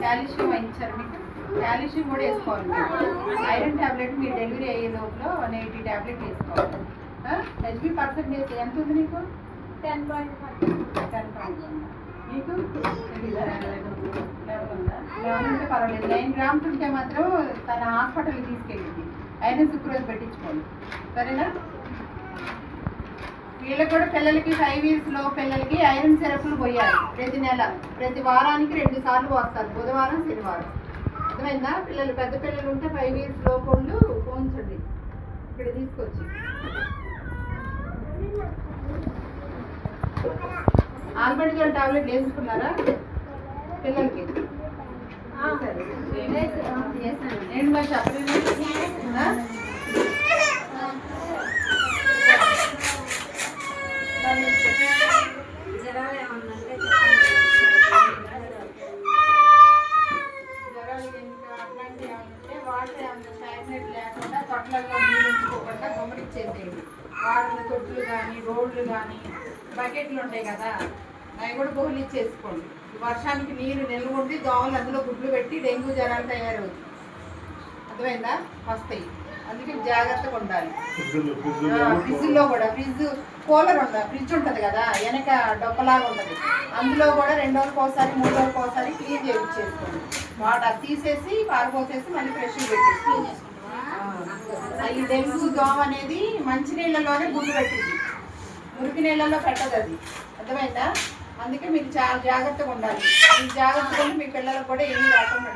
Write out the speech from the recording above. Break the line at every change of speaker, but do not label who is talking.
Calcium ఇచ్చారు మీకు? Calcium కూడా వేసుకోవాలి. ఐరన్ టాబ్లెట్ మీరు డెలివరీ అయ్యే లోపల వన్ ఎయిటీ టాబ్లెట్ వేసుకోవాలి. హెచ్బి పర్సెంటేజ్ ఎంత ఉంది నీకు
టెన్ పాయింట్
టెన్ పాయింట్ మీకు? పర్వాలేదు. నైన్ గ్రామ్స్ ఉంటే మాత్రం తన హాస్పిటల్కి తీసుకెళ్ళింది ఐరన్ సుక్రోజ్ పెట్టించుకోండి. సరేనా? వీళ్ళకి కూడా పిల్లలకి ఫైవ్ ఇయర్స్లో పిల్లలకి ఐరన్ సిరప్లు పోయాలి. ప్రతి నెల. ప్రతి వారానికి రెండు సార్లు పోస్తారు. బుధవారం శనివారం. అర్థమైందా? పిల్లలు పెద్ద పిల్లలు ఉంటే ఫైవ్ ఇయర్స్లో వాళ్ళు పోంచండి ఇక్కడ తీసుకొచ్చి. ఆల్బర్ట్ టాబ్లెట్ వేసుకున్నారా? పిల్లలకి. సరే. ఏంటి మరి చెప్పలేదు ఆ?
జ్వరాలు ఏమన్నా అంటే
జ్వరాలు అట్లాంటివి ఏమైనా ఉంటే వాటర్ అంత స్టాగ్నెట్ లేకుండా తొట్లలో నీళ్ళు ఉంచుకోకుండా గమనించేసేయండి వాటర్ తొట్టులు కానీ రోడ్లు కానీ బకెట్లు ఉంటాయి కదా అవి కూడా బహుళ ఇచ్చేసుకోండి వర్షానికి నీరు నిల్వ ఉండి దోమలు అందులో గుడ్లు పెట్టి డెంగ్యూ జ్వరాలు తయారవుతాయి అర్థమైందా వస్తాయి అందుకే జాగ్రత్తగా ఉండాలి. ఫ్రిడ్జ్లో కూడా ఫ్రిడ్జ్ కూలర్ ఉందా ఫ్రిడ్జ్ ఉంటది కదా వెనక డొక్కలాగా ఉంటది. అందులో కూడా రెండు రోజులకు ఒకసారి మూడు రోజులకు ఒకసారి క్లీన్ చేయించేసుకోండి. వాటర్ తీసేసి పారిపోసేసి మళ్ళీ ఫ్రెష్ పెట్టేసి క్లీన్ చేసుకుంటాం ఈ డెంగ్యూ దోమ అనేది మంచి నీళ్ళలోనే గుడ్డు పెట్టింది. మురికి నీళ్ళలో పెట్టదు అది. అర్థమైందా? అందుకే మీరు చాలా జాగ్రత్తగా ఉండాలి. మీరు జాగ్రత్తగా మీ పిల్లలకు కూడా ఏమీ రాకుండా